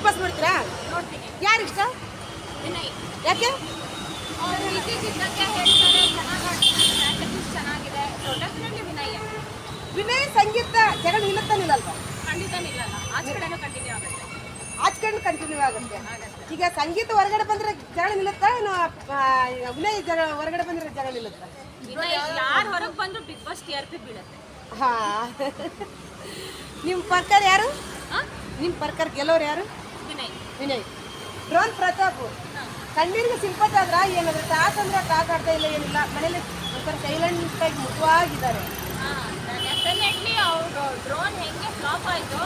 Big boss ನೋಡ್ತೀರಾ? ನೋಡ್ತೀನಿ. ಯಾರು ಇಷ್ಟ? ವಿನಯ್. ಯಾಕೆ? ಅವ್ರು ಇದ್ದಿದ್ದಕ್ಕೆ ಹೇಳ್ತಾರೆ ಚೆನ್ನಾಗಿ ಚೆನ್ನಾಗಿದೆ. ವಿನಯ್ ವಿನಯ್ ಸಂಗೀತ ಜಗಳ ನಿಲ್ಲತ್ತ ನಿಲ್ಲಲ್ವಾ ಖಂಡಿತ ನಿಲ್ಲಲ್ಲ. ಆಚೆ ಕಡೆನೂ ಕಂಟಿನ್ಯೂ ಆಗುತ್ತೆ ಕಂಟಿನ್ಯೂ ಆಗುತ್ತೆ. ಈಗ ಸಂಗೀತ ಹೊರಗಡೆ ಬಂದ್ರೆ ಜಗಳ ನಿಲ್ಲುತ್ತಾ ಏನು ವಿನಯ್ ಜಗಳ ಹೊರಗಡೆ ಬಂದ್ರೆ ಜಗಳ ನಿಲ್ಲುತ್ತಾ ಯಾರು ಹೊರಗೆ ಬಂದ್ರು Bigg Boss T R P ಬೀಳುತ್ತೆ. ಹಾ. ನಿಮ್ಮ ಪರ್ಕರ್ ಯಾರು? ನಿಮ್ಮ ಪರ್ಕರ್ ಗೆಲ್ಲೋರು ಯಾರು? ವಿನಯ್. ಡ್ರೋನ್ ಪ್ರತಾಪ್. ಕಣ್ಣೀರಿಗೆ ಸಿಂಪತ್ ಆದ್ರ ಏನಾದ್ರೆ ಟಾಸ್ ಅಂದ್ರೆ ಟಾಸ್ ಆಡ್ತಾ ಇಲ್ಲ ಏನಿಲ್ಲ. ಮನೇಲಿ ಒಂಥರ ಸೈಲೆಂಟ್ ಆಗಿ ಮುಖವಾಗಿದ್ದಾರೆ ಡೆಫಿನೆಟ್ಲಿ ಡ್ರೋನ್ ಹೆಂಗೆ ಫ್ಲಾಪ್ ಆಯಿತು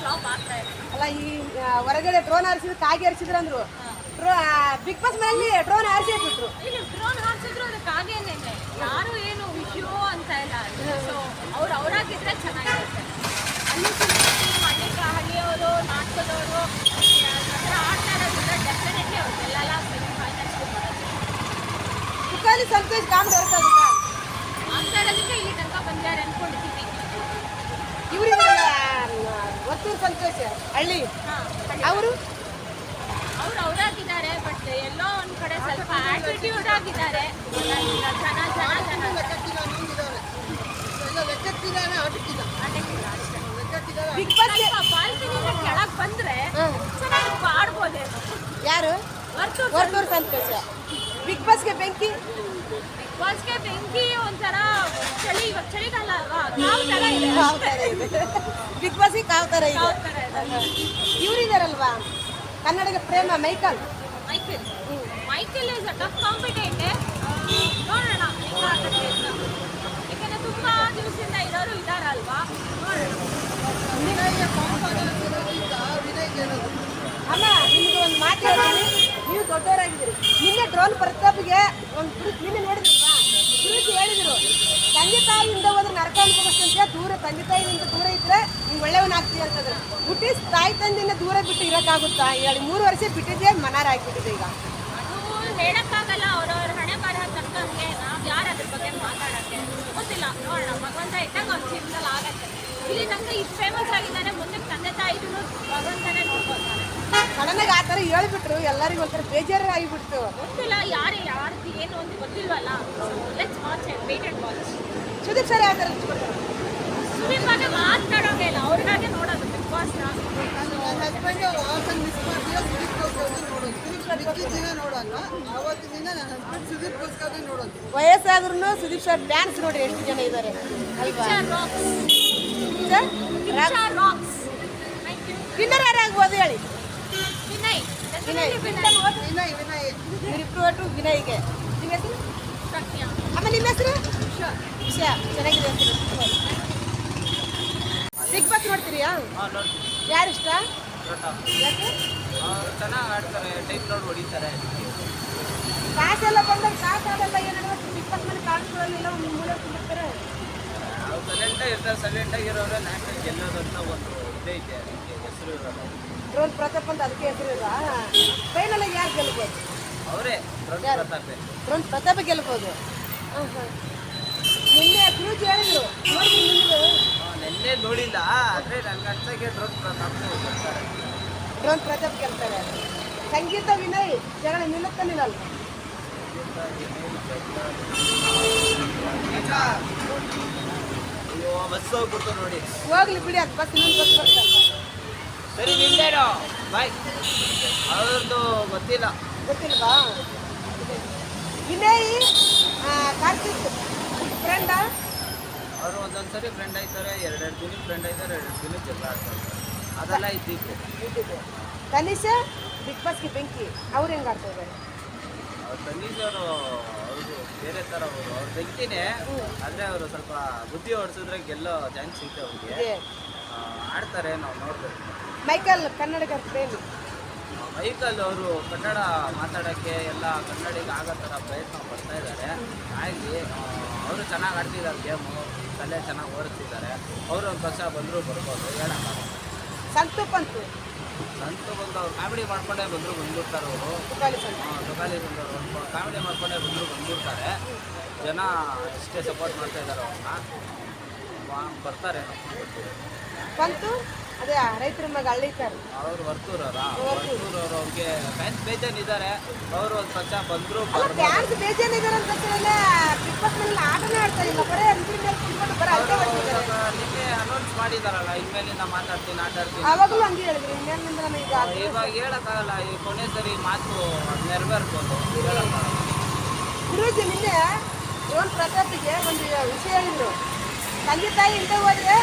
ಫ್ಲಾಪ್ ಆಗ್ತಾ ಇದೆ. ಅಲ್ಲ ಈ ಹೊರಗಡೆ ಡ್ರೋನ್ ಹಾರಿಸಿದ್ರು ಕಾಗೆ ಹಾರಿಸಿದ್ರು ಅಂದ್ರು. ಬಿಗ್ ಬಾಸ್ ಮನೆಯಲ್ಲಿ ಡ್ರೋನ್ ಹಾರಿಸಿ ಬಿಟ್ರು. ಡ್ರೋನ್ ಹಾರಿಸಿದ್ರು ಅದು ಕಾಗೆ ಯಾರು ಏನು ವಿಷಯ ಅಂತ ಇಲ್ಲ. ಸೊ ಅವ್ರು ಅವರಾಗಿದ್ರೆ ಚೆನ್ನಾಗಿರುತ್ತೆ. ಅಲ್ಲಿ ಅನೇಕ ಹಳ್ಳಿಯವರು ನಾಟಕದವರು ಆಟ ಆಡ್ತಾ ಇರೋದ್ರಿಂದ ಡೆಫಿನೆಟ್ಲಿ ಅವ್ರಿಗೆಲ್ಲ ಸೆಮಿಫೈನಲ್ಸ್ಗೆ ಬರೋದು. ತುಕಾಲಿ ಸಂತೋಷ್ ಕಾಮಿಡಿ ವರ್ಕ್ ಆಗುತ್ತಾ ಇಲ್ಲಿ ತನಕ ಬಂದಿದ್ದಾರೆ ಅನ್ಕೊಂಡಿದ್ದೀನಿ ಇವ್ರಿಗೆ ಒತ್ತೂರು ಸಂತೋಷ ಹಳ್ಳಿ? ಹಾಂ ಅವರು? ಅವ್ರು ಅವರಾಗಿದ್ದಾರೆ ಬಟ್ ಎಲ್ಲೋ ಒಂದ್ ಕಡೆ ಸ್ವಲ್ಪ ಆಟಿಟ್ಯೂಡ್ ಆಗಿದ್ದಾರೆ. ಜನ ಜನ ಜನ ಬಿಗ್ ಬಾಸ್ ಕೆಳಗ್ ಬಂದ್ರೆ ಆಡ್ಬೋದೇನೋ ಯಾರು ವರ್ತೂರ್ ಸಂತೋಷ ಬಿಗ್ ಬಾಸ್ಗೆ ಬೆಂಕಿ ಬಾಸ್ಗೆ ಬೆಂಕಿ? ಒಂಥರ ಚಳಿ ಇವಾಗ ಚಳಿಗಾಲ ಅಲ್ವಾ ಕಾವ್ ಥರ ಇದೆ. ಬಿಗ್ ಬಾಸ್ಗೆ ಕಾವ್ ಥರ ಇದೆ. ಇವರಿದಾರಲ್ವಾ ಕನ್ನಡದ ಪ್ರೇಮ Michael. Michael. Michael is a tough compete ನೋಡೋಣ ಹೆಂಗಾಗುತ್ತೆ ಅಂತ ಯಾಕಂದ್ರೆ ತುಂಬಾ ದಿವಸದಿಂದ ಇರೋರು ಇದಾರಲ್ವಾ ಅಮ್ಮ, ನಿಮ್ಗೆ ಒಂದು ಮಾತು ಹೇಳ್ತೀನಿ. ನೀವು ದೊಡ್ಡವರಾಗಿದ್ದೀರಿ. ನಿನ್ನೆ ಡ್ರೋನ್ ಪ್ರತಾಪ್ಗೆ ಒಂದು ಗುರುತು ನಿನ್ನೆ ನೋಡಿದ್ರಲ್ವಾ? ಗುರುತು ಹೇಳಿದ್ರು, ತಂದೆ ತಾಯಿಯಿಂದ ಹೋದ್ರೆ ನರಕ ಅನ್ಕೋಬೇಕಂತೆ ದೂರ ತಂದೆ ತಾಯಿಯಿಂದ ದೂರ ಇದ್ರೆ ನೀವು ಒಳ್ಳೆಯವನಾಗ್ತೀವಿ ಅಂತಂದ್ರೆ ಹುಟ್ಟಿ ತಾಯಿ ತಂದೆಯಿಂದ ದೂರ ಬಿಟ್ಟು ಇರೋಕ್ಕಾಗುತ್ತಾ? ಹೇಳಿ, ಮೂರು ವರ್ಷ ಬಿಟ್ಟಿದ್ದೆ ಮನಾರ ಆಗಿಬಿಟ್ಟಿದೆ ಈಗ ಹೇಳಕ್ಕಾಗಲ್ಲ, ಅವ್ರವ್ರ ಹಣೆ ಬರಹ ತಕ್ಕಂಗೆ ನಾವು ಯಾರು ಅದ್ರ ಬಗ್ಗೆ ಮಾತಾಡಕ್ಕೆ? ಗೊತ್ತಿಲ್ಲ. ನೋಡೋಣ, ಭಗವಂತ ಇದ್ದಂಗೆ ಅವ್ರ ಜೀವನದಲ್ಲಿ ಆಗತ್ತೆ. ಇಲ್ಲಿ ತನಕ ಇಷ್ಟು ಫೇಮಸ್ ಆಗಿದ್ದಾನೆ ಮುಂದೆ ತಂದೆ ತಾಯಿಗೂ ಭಗವಂತನೇ ಸಡನ್ನಾಗಿ ಆ ಥರ ಹೇಳ್ಬಿಟ್ರು ಎಲ್ಲರಿಗೂ ಒಂಥರ ಬೇಜಾರು ಆಗಿಬಿಡ್ತು. ಗೊತ್ತಿಲ್ಲ ಯಾರು ಯಾರ್ದು ಏನು ಅಂತ ಗೊತ್ತಿಲ್ವಲ್ಲ? Let's watch wait and watch Sudeep sir ಯಾವ ಥರ ಸುದೀಪ್ ಬಗ್ಗೆ ಮಾತಾಡೋಂಗೆ ಇಲ್ಲ ಅವ್ರಿಗಾಗೆ ನೋಡೋದು ಬಿಗ್ ಬಾಸ್ನ ವಯಸ್ಸಾದ್ರೂ ಸುದೀಪ್ ಸರ್ ಡ್ಯಾನ್ಸ್ ನೋಡ್ರಿ ಎಷ್ಟು ಜನ ಇದ್ದಾರೆ. ಅಲ್ವಾ? ಸರ್ ವಿನ್ನರ್ ಯಾರಾಗ್ಬೋದು ಹೇಳಿ? ವಿನಯ್. ವಿನಯ್. ಡೆಫಿನೆಟ್ಲಿ ವಿನಯ್. ಇವರಿಬ್ರು ಒಟ್ಟು ವಿನಯ್ಗೆ. ನಿಮ್ಮ ಹೆಸರು? ಅಮ್ಮ ನಿಮ್ಮ ಹೆಸರು? ವಿಷಯ ಚೆನ್ನಾಗಿದೆ ಅಂತ ಬಿಗ್ ಬಾಸ್ ನೋಡ್ತೀರಿಯಾ? ಯಾರು ಇಷ್ಟ? ಯಾಕೆ? ಚೆನ್ನಾಗಿ ಆಡ್ತಾರೆ ಟೈಮ್ ನೋಡಿ ಹೊಡಿತಾರೆ. ಕಾಸೆಲ್ಲ ಬಂದಾಗ ಕಾಸು ಆಗಲ್ಲ ಏನಾದ್ರು ಬಿಗ್ ಬಾಸ್ ಮೇಲೆ ಕಾಣಿಸ್ಕೊಳ್ಳಲಿಲ್ಲ ಒಂದು ಮೂಲೆ ಅವ್ರು ಸೈಲೆಂಟಾಗಿ ಇರ್ತಾರೆ ಸೈಲೆಂಟಾಗಿ ಇರೋರೆ ನ್ಯಾಷನಲ್ ಗೆಲ್ಲೋದು ಅಂತ ಒಂದು ಇದೆ ಅದಕ್ಕೆ ಹೆಸರು ಇರೋಲ್ಲ ಡ್ರೋನ್ ಪ್ರತಾಪ್ ಅಂತ ಅದಕ್ಕೆ ಹೆಸರು ಇದ ಫೈನಲ್ ಯಾರು ಗೆಲ್ಬೋದು? ಅವರೇ ಯಾರು? ಪ್ರತಾಪೆ. ಡ್ರೋನ್ ಪ್ರತಾಪ ಗೆಲ್ಬೋದು? ಹಾಂ ಹಾಂ ನಿನ್ನೆ ಕ್ರೂಜ್ ಹೇಳಿದ್ರು. ನೋಡಿ ನಿನ್ನೆ ನೋಡಿಲ್ಲ ಆದರೆ ನನಗೆ ಅನ್ಸಕ್ಕೆ ಡ್ರೋನ್ ಪ್ರತಾಪ್ ಡ್ರೋನ್ ಪ್ರತಾಪ್ ಗೆಲ್ತಾರೆ. ಸಂಗೀತ ವಿನಯ್ ಜಗಳ ನಿಲ್ಲುತ್ತ ನಿಲ್ಲಲ್ಲ. ಬಸ್ ಹೋಗ್ಬಿಡ್ತು ನೋಡಿ. ಹೋಗ್ಲಿ ಬಿಡಿ ಅದು ಬಸ್ ಇನ್ನೊಂದು ಬಸ್ ಬರ್ತಲ್ಲ ಸರಿ ನಿಂದೇನು ಬಾಯ್. ಅವ್ರದ್ದು ಗೊತ್ತಿಲ್ಲ. ಗೊತ್ತಿಲ್ಲವಾ ವಿನಯ್ ಕಾರ್ತಿಕ್ ಫ್ರೆಂಡಾ ಅವರು ಒಂದೊಂದು ಸರಿ ಫ್ರೆಂಡ್ ಆಯ್ತಾರೆ ಎರಡೆರಡು ದಿನಕ್ಕೆ ಫ್ರೆಂಡ್ ಆಯ್ತಾರೆ ಎರಡು ದಿನ ಜಗಳ ಆಡ್ತಾರೆ ಅದೆಲ್ಲ ಇದ್ದಿದ್ದು. ಇದ್ದಿದ್ದು. ತನಿಷ ಬಿಗ್ ಬಾಸ್ಗೆ ಬೆಂಕಿ. ಅವ್ರು ಹೆಂಗೆ ಆಡ್ತಾ ಇದ್ದಾರೆ? ಅವ್ರ ಅವರು ಅವರು ಬೇರೆ ತರ ಅವರು. ಅವ್ರು ವ್ಯಕ್ತಿನೇ ಆದರೆ ಅವರು ಸ್ವಲ್ಪ ಬುದ್ಧಿ ಓಡಿಸಿದ್ರೆ ಗೆಲ್ಲೋ ಚಾನ್ಸ್ ಸಿಗುತ್ತೆ ಅವ್ರಿಗೆ. ಆ, ಆಡ್ತಾರೆ ನಾವು ನೋಡ್ಬೇಕು. ಮೈಕಲ್ ಕನ್ನಡ ಪ್ರೇಮಿ. ಮೈಕಲ್ ಅವರು ಕನ್ನಡ ಮಾತಾಡೋಕ್ಕೆ ಎಲ್ಲ ಕನ್ನಡಿಗೆ ಆಗೋ ಥರ ಪ್ರಯತ್ನ ಪಡ್ತಾ ಇದ್ದಾರೆ ಹಾಗೆ ಅವರು ಚೆನ್ನಾಗಿ ಆಡ್ತಿದ್ದಾರೆ ಗೇಮು ತಲೆ ಚೆನ್ನಾಗಿ ಓಡಿಸ್ತಿದ್ದಾರೆ ಅವರು ಒಂದು ಪಕ್ಷ ಬಂದರೂ ಬರ್ಬೋದು. ಹೇಳೋಕ್ಕಾಗಲ್ಲ ಸಂತು ಪಂತು ಸಂತು ಬಂದು ಅವ್ರು ಕಾಮಿಡಿ ಮಾಡ್ಕೊಂಡೇ ಬಂದರು ಬಂದ್ಬಿಡ್ತಾರೆ ಅವರು. ಟೊಕಾಲಿ ಬಂದವರು ಕಾಮಿಡಿ ಮಾಡ್ಕೊಂಡೇ ಬಂದರು ಬಂದ್ಬಿಡ್ತಾರೆ. ಜನ ಎಷ್ಟೇ ಸಪೋರ್ಟ್ ಮಾಡ್ತಾ ಇದ್ದಾರೆ ಅವ್ರನ್ನ. ಬರ್ತಾರೆ. ಪಂತು ಅದೇ ರೈತರ ಮಗ ಹಳ್ಳಿಕಾರ್ ಅವ್ರು ವರ್ತೂರವರ? ವರ್ತೂರು. ವರ್ತೂರವ್ರು ಅವ್ರಿಗೆ ಫ್ಯಾನ್ಸ್ ಬೇಜಾನ್ ಇದ್ದಾರೆ ಅವರು ಒಂದು ಬಂದ್ರು ಫ್ಯಾನ್ಸ್ ಅಂತ ಆಟನೇ ಇಲ್ಲ. ಬರೇ ನಿನ್ನೆ ಅನೌನ್ಸ್ ಮಾಡಿದಾರಲ್ಲ ಇನ್ಮೇಲಿಂದ ಮಾತಾಡ್ತೀನಿ ಆಟಾಡ್ತೀನಿ ಅವಾಗಲೂ ಹಂಗೆ ಹೇಳಿದ್ರು. ಇವಾಗ ಹೇಳಕ್ಕಾಗಲ್ಲ ಈ ಕೊನೆ ಸರಿ ಮಾತು ನೆರವೇರ್ಬೋದು. ಗುರೂಜಿ ನಿನ್ನೆ ರೋಹನ್ ಪ್ರತಾಪಿಗೆ ಒಂದು ವಿಷಯ ಹೇಳಿದ್ರು ತಂದೆ ತಾಯಿ ಇಂದ ಹೋದ್ರೆ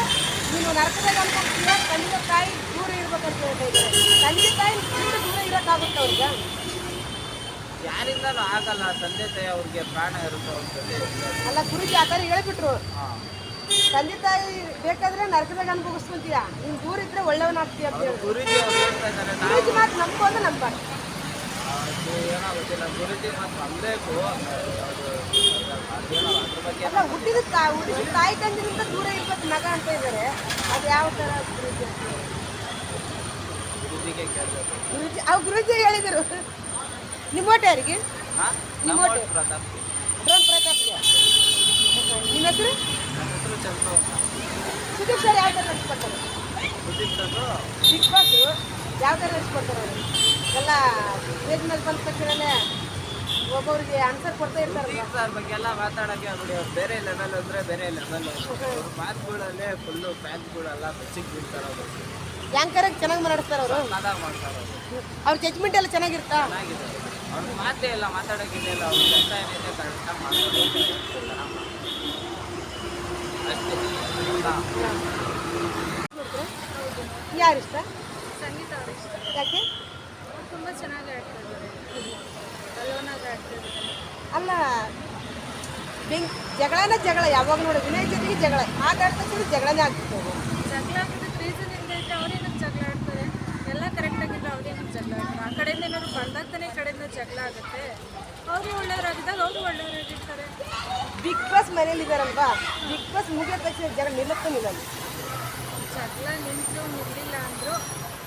ನೀನು ನರಕದಾಗ ಅನ್ಕೊಂತೀಯ ತಂದೆ ತಾಯಿ ದೂರ ಇರ್ಬೇಕಂತ ಹೇಳ್ತಾ ಇದ್ದಾರೆ. ತಂದೆ ತಾಯಿ ಬಿಟ್ಟು ದೂರ ಇರೋಕ್ಕಾಗುತ್ತೆ ಅವ್ರಿಗೆ? ಯಾರಿಂದಲೂ ಆಗಲ್ಲ ತಂದೆ ತಾಯಿ ಅವ್ರಿಗೆ ಪ್ರಾಣ ಇರುತ್ತೆ ಅವ್ರ ಜೊತೆ ಅಲ್ಲ ಗುರುಜಿ ಆ ಥರ ಹೇಳ್ಬಿಟ್ರು. ಹಾಂ. ತಂದೆ ತಾಯಿ ಬೇಕಾದ್ರೆ ನರಕದಾಗ ಅನುಭವಿಸ್ಕೊಂತೀಯ? ನೀನು ದೂರ ಇದ್ರೆ ಒಳ್ಳೆಯವನಾಗ್ತೀಯ ಅಂತ ಹೇಳಿ. ಗುರುಜಿ ಅವ್ರು ಹೇಳ್ತಾ ಇದ್ದಾರೆ ನಾವು ಗುರೂಜಿ ಮಾತು ನಂಬು ಅಂದ್ರೆ ನಂಬಾರ್ದು ಅದು ಗುರುಜಿ ಮತ್ತು ನಂಬಬೇಕು ಅದು ಅದೇನೋ ಅದ್ರ ಬಗ್ಗೆ ಅಲ್ಲ ಹುಟ್ಟಿದ ತಾ ಹುಟ್ಟಿದ ತಾಯಿ ತಂದಿನಿಂದ ದೂರ ಇರ್ಬೇಕು ಮಗ ಅಂತ ಇದ್ದಾರೆ. ಅದು ಯಾವ ಥರ ಗುರುಜಿ? ಅಂತ ಹೇಳಿ. ಗುರುಜಿಗೆ ಕೇಳಬೇಕು. ಗುರೂಜಿ ಹೇಳಿದರು. ನಿಮ್ಮೋಟ ಯಾರಿಗೆ? ಹಾಂ? ನಿಮ್ಮ ಪ್ರತಾಪ್ ಪ್ರತಾಪ್ಗೆ ನಿಮ್ಮ ಹೆಸರು ನನ್ನ ಹೆಸರು? ಚಂದ್ರು ಸುದೀಪ್ ಸರ್ ಯಾವ ಥರ ನಡೆಸ್ಕೊಡ್ತಾರೆ ಸುದೀಪ್ ಸರ್ ಬಿಗ್ ಬಾಸ್ ಯಾವ ಥರ ನಡೆಸ್ಕೊಡ್ತಾರೆ ಅವರು? ಎಲ್ಲ ಸ್ಟೇಜ್ ಮೇಲೆ ಬಂದ ತಕ್ಷಣನೇ ಒಬ್ಬೊಬ್ರಿಗೆ ಆನ್ಸರ್ ಕೊಡ್ತಾ ಇರ್ತಾರೆ ಸುದೀಪ್ ಸರ್ ಬಗ್ಗೆ ಎಲ್ಲ ಮಾತಾಡೋಕ್ಕೆ ಬಿಡಿ ಅವ್ರು ಬೇರೆ ಲೆವೆಲ್ ಅಂದರೆ ಬೇರೆ ಲೆವೆಲ್ ಮಾತುಗಳಲ್ಲೇ ಫುಲ್ಲು ಫ್ಯಾನ್ಸ್ಗಳೆಲ್ಲ ಬೆಚ್ಚಿಗೆ ಬೀಳ್ತಾರೆ ಅವರು. ಯಾಂಕರಾಗಿ ಚೆನ್ನಾಗಿ ಮಾತಾಡ್ತಾರೆ ಅವರು. ಮಾಡ್ತಾರೆ ಅವರು. ಜಜ್ಮೆಂಟ್ ಎಲ್ಲ ಚೆನ್ನಾಗಿರುತ್ತಾ? ಚೆನ್ನಾಗಿದೆ. ಅವ್ರ ಮಾತೇ ಇಲ್ಲ ಮಾತಾಡೋಕ್ಕಿಲ್ಲ ಅವ್ರ ಕೆಲಸ ಏನಿದೆ ಕರೆಕ್ಟಾಗಿ ಮಾಡ್ತಾರೆ ಹೌದಾ? ಯಾರು ಇಷ್ಟ? ಸಂಗೀತ ಅವ್ರ ಇಷ್ಟ. ಯಾಕೆ? ಅವ್ರು ತುಂಬ ಚೆನ್ನಾಗಿ ಆಡ್ತಾ ಇದ್ದಾರೆ ಆಡ್ತಾ ಇದ್ದಾರೆ ಅಲ್ಲ ಬೆಂಕ್ ಜಗಳನ ಜಗಳ ಯಾವಾಗ ನೋಡಿ ವಿನಯ್ ಜೊತೆಗೆ ಜಗಳ. ಆಟಾಡ್ತಾ ಕೂಡ ಜಗಳನೇ ಆಗ್ತಿತ್ತು ಜಗಳ ಆಗ್ತದೆ ರೀಸನ್ ಇಲ್ಲದೆ ಇದ್ರೆ ಅವ್ರೇನಕ್ಕೆ ಜಗಳ ಆಡ್ತಾರೆ? ಎಲ್ಲ ಕರೆಕ್ಟಾಗಿಲ್ಲ ಅವ್ರೇನಕ್ಕೆ ಜಗಳ ಆಡ್ತಾರೆ? ಆ ಕಡೆಯಿಂದ ಏನಾದ್ರು ಬಂದಾಗ ತಾನೇ ಈ ಕಡೆಯಿಂದ ಜಗಳ ಆಗುತ್ತೆ. ಅವರು ಒಳ್ಳೆಯವರಾಗಿದ್ದಾಗ ಅವರು ಒಳ್ಳೆಯವರಾಗಿರ್ತಾರೆ. ಬಿಗ್ ಬಾಸ್ ಮನೇಲಿ ಇದಾರಲ್ವಾ ಬಿಗ್ ಬಾಸ್ ಮುಗಿದ ತಕ್ಷಣ ಜನ ನಿಲ್ಲಕ್ಕೂ ನಿಲ್ಲಲ್ಲ? ಜಗಳ ನಿಂತು ಮುಗಿಲಿಲ್ಲ ಅಂದರೂ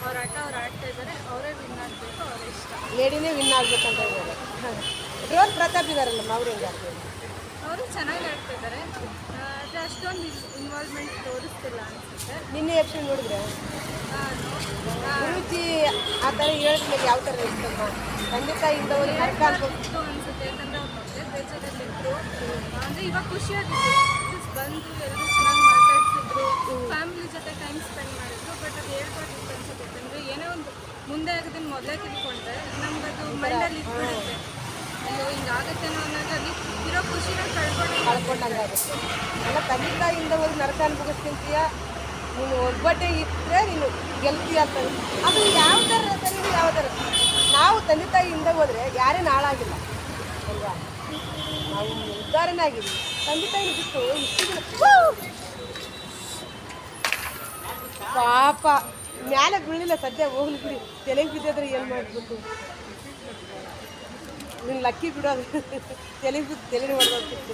ಅವ್ರ ಆಟ ಅವ್ರು ಆಡ್ತಾ ಇದ್ದಾರೆ ಅವರೇ ವಿನ್ ಆಗಬೇಕು ಅವರೇ ಇಷ್ಟ. ಲೇಡಿನೇ ವಿನ್ ಆಗ್ಬೇಕಂತ ಇದ್ದಾರೆ. ಡ್ರೋನ್ ಪ್ರತಾಪ್ ಇದಾರಲ್ಲಮ್ಮ ಅವ್ರು ಹೆಂಗೆ ಆಡ್ತಾರೆ ಅವರು ಚೆನ್ನಾಗಿ ಆಡ್ತಾ ಇದ್ದಾರೆ. ಆದರೆ ಅಷ್ಟೊಂದು ಇನ್ವಾಲ್ವ್ಮೆಂಟ್ ತೋರಿಸ್ತಿಲ್ಲ ಅನ್ಸುತ್ತೆ. ನಿನ್ನೆ ಎಪಿಸೋಡ್ ನೋಡಿದ್ರೆ? ರುಚಿ ಆ ಥರ ಹೇಳಿದ್ಮೇಲೆ ಯಾವ ಥರ ಇರ್ತಮ್ಮ ತಂದೆ ಇದ್ದವರು ಇತ್ತು ಅನ್ಸುತ್ತೆ. ಯಾಕಂದ್ರೆ ಅವ್ರ ಮಕ್ಕಳೇ ಬೇಜಾರಲ್ಲಿದ್ರು. ಅಂದರೆ ಇವಾಗ ಖುಷಿಯಾಗಿತ್ತು ಬಂದು ಎಲ್ಲರೂ ಚೆನ್ನಾಗಿ ಫ್ಯಾಮಿಲಿ ಜೊತೆ ಟೈಮ್ ಸ್ಪೆಂಡ್ ಮಾಡಿದ್ರು. ಬಟ್ ಅದು ಹೇಳ್ಬಾರ್ದಿತ್ತು ಅನ್ಸುತ್ತೆ. ಯಾಕಂದರೆ ಏನೇ ಒಂದು ಮುಂದೆ ಆಗೋದನ್ನ ಮೊದಲೇ ತಿಳ್ಕೊಂಡ್ರೆ ನಮ್ಗೆ ಅದು ಮೈಂಡಲ್ಲಿ ಇಟ್ಬಿಡುತ್ತೆ ಅಯ್ಯೋ ಹಿಂಗಾಗತ್ತೇನೋ ಅನ್ನೋದ್ರಲ್ಲಿ ಇರೋ ಖುಷಿನ ಕಳ್ಕೊಂಡು ಕಳ್ಕೊಂಡಂಗಾಗುತ್ತೆ. ಅಲ್ಲ ಖಂಡಿತ ನರಕ ಅನುಭವಿಸ್ಕೊಂತೀಯ ನೀನು ಒಬ್ಬಟ್ಟೆ ಇಟ್ಟರೆ ನೀನು ಗೆಲ್ತೀಯ ಅಂತ ಅದು ಯಾವ ಥರ ಯಾವ ಥರ? ನಾವು ತಾಯಿ ಹಿಂದೆ ಹೋದ್ರೆ ಯಾರೇನು ಹಾಳಾಗಿಲ್ಲ. ಅಲ್ವಾ? ನಾವು ಉದ್ಧಾರನೇ ಆಗಿದ್ವಿ ತಂದೆ ತಾಯಿ ಬಿಟ್ಟು ಇಷ್ಟು! ಪಾಪ. ಮ್ಯಾಲೆ ಬೀಳಿಲ್ಲ ಸದ್ಯ. ಹೋಗ್ಲಿ ಬಿಡಿ. ತೆಲೆಗೆ ಬಿದ್ದಿದ್ರೆ ಏನು ಮಾಡಬೇಕು? ನೀನು ಲಕ್ಕಿ ಬಿಡೋದು ತಲೆ ಬಿದ್ದು ತಲೆ ಹೊಡೆದೋಗ್ತಿತ್ತು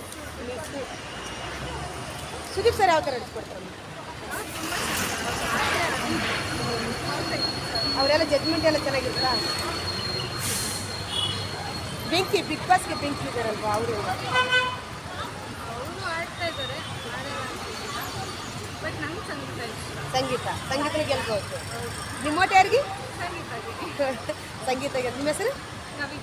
ಸುದೀಪ್ ಸರ್ ಯಾವ ಥರ ಅವರೆಲ್ಲ ಜಜ್ಮೆಂಟ್ ಎಲ್ಲ ಚೆನ್ನಾಗಿರುತ್ತಾ? ಬೆಂಕಿ ಬಿಗ್ ಬಾಸ್ಗೆ ಬೆಂಕಿ ಇದ್ದಾರಲ್ವಾ ಅವರು? ಅವರು ಆಡ್ತಾ ಇದ್ದಾರೆ ಬಟ್ ನಂಗೆ ಸಂಗೀತ ಸಂಗೀತ ಗೆಲ್ಬೋದು. ನಿಮ್ಮೋಟ ಯಾರಿಗೆ? ಸಂಗೀತ ಗೆಲ್- ನಿಮ್ಮ ಹೆಸರು? Thank you